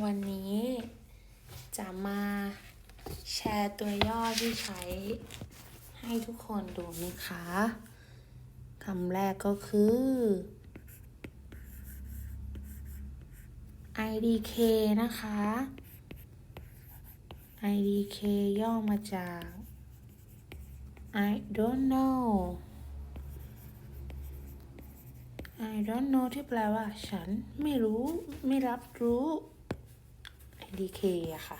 วันนี้จะมาแชร์ตัวย่อที่ใช้ให้ทุกคนดูนะคะคำแรกก็คือ IDK นะคะ IDK ย่อมาจาก I don't know I don't know ที่แปลว่า ฉันไม่รู้ ไม่รับรู้ DK อะค่ะ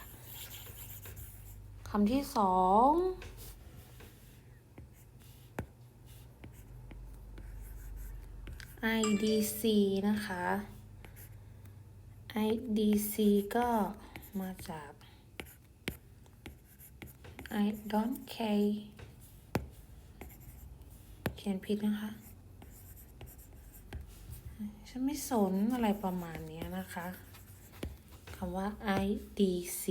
คำที่สอง IDC นะคะ IDC ก็มาจาก I don't care เขียนผิดนะคะ ฉันไม่สนอะไรประมาณนี้นะคะำว่า IDC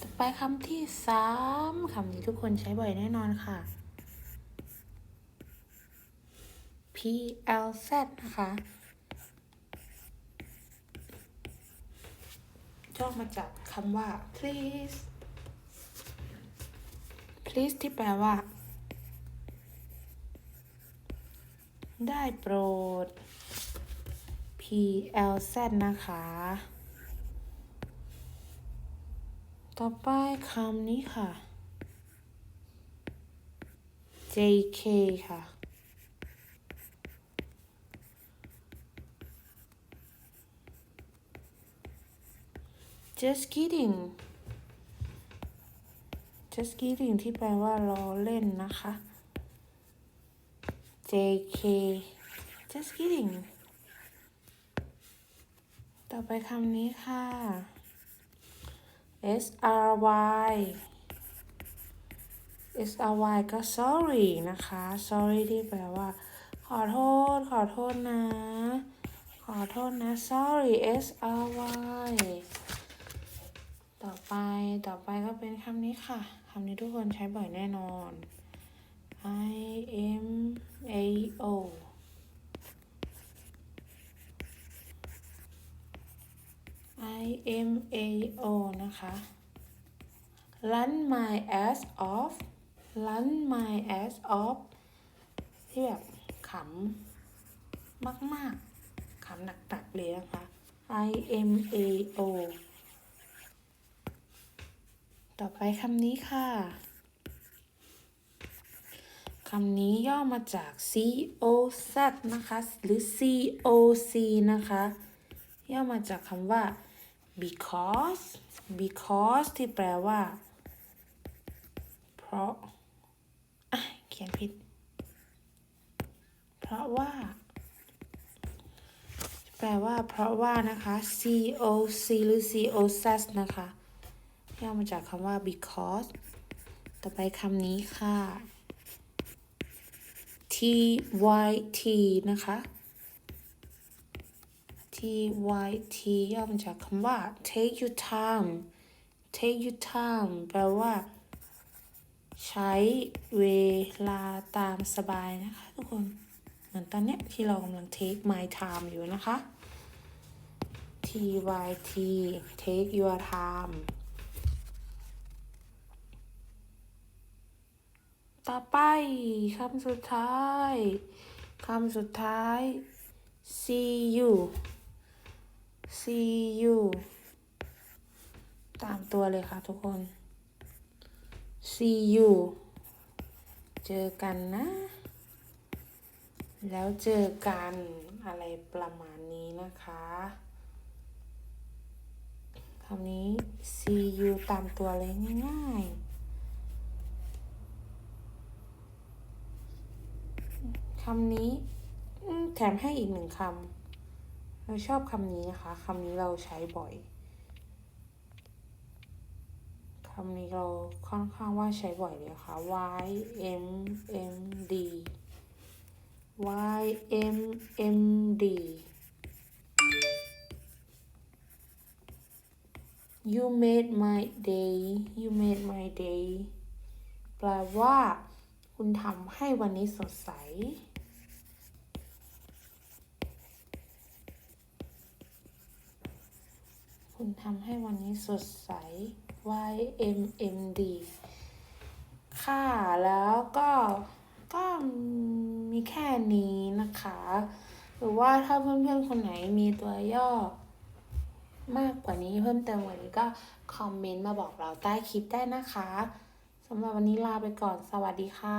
ต่อไปคำที่สามคำนี้ทุกคนใช้บ่อยแน่นอนค่ะ PLZ นะคะ ย่อมาจากคำว่า please please ที่แปลว่า ได้โปรด PLZ นะคะ ต่อไปคำนี้ค่ะ JK ค่ะ just kidding just kidding ที่แปลว่าล้อเล่นนะคะ JK just kidding ต่อไปคำนี้ค่ะ SRY SRY ก็ sorry นะคะ sorry ที่แปลว่า ขอโทษ ขอโทษนะ ขอโทษนะ sorry SRY ต่อไป ต่อไปก็เป็นคำนี้ค่ะ คำนี้ทุกคนใช้บ่อยแน่นอน I M A O I M A O นะคะ run my ass off run my ass off ที่แบบขำมาก ๆ ขำหนัก ๆ เลยนะคะ I M A O ต่อไปคำนี้ค่ะ คำนี้ย่อมาจาก C O Z นะคะ หรือ C O C นะคะ ย่อมาจากคำว่า because because ที่แปลว่า เพราะเขียนผิด เพราะว่า แปลว่า เพราะว่านะคะ C O C หรือ C O Z นะคะย่อมาจากคำว่า because ต่อไปคำนี้ค่ะ T Y T นะคะ T Y T ย่อมาจากคำว่า take your time take your time แปลว่า ใช้เวลาตามสบายนะคะ ทุกคน เหมือนตอนเนี้ยที่เรากำลัง take my time อยู่นะคะ T Y T take your time ต่อไปคำสุดท้าย คำสุดท้าย see you see you ตามตัวเลยค่ะทุกคน see you เจอกันนะ แล้วเจอกันอะไรประมาณนี้นะคะคำนี้ see you ตามตัวเลยง่ายๆคำนี้แถมให้อีกหนึ่งคำ เราชอบคำนี้นะคะคำนี้เราใช้บ่อยคำนี้เราค่อนข้างว่าใช้บ่อยเลยค่ะ y m m d y m m d you made my day you made my day แปลว่า คุณทำให้วันนี้สดใส คุณทำให้วันนี้สดใส Y M M D ค่ะ แล้วก็ก็มีแค่นี้นะคะ หรือว่าถ้าเพื่อนๆ คนไหนมีตัวย่อ มากกว่านี้เพิ่มเติมกว่านี้ก็คอมเมนต์มาบอกเราใต้คลิปได้นะคะสำหรับวันนี้ลาไปก่อนสวัสดีค่ะ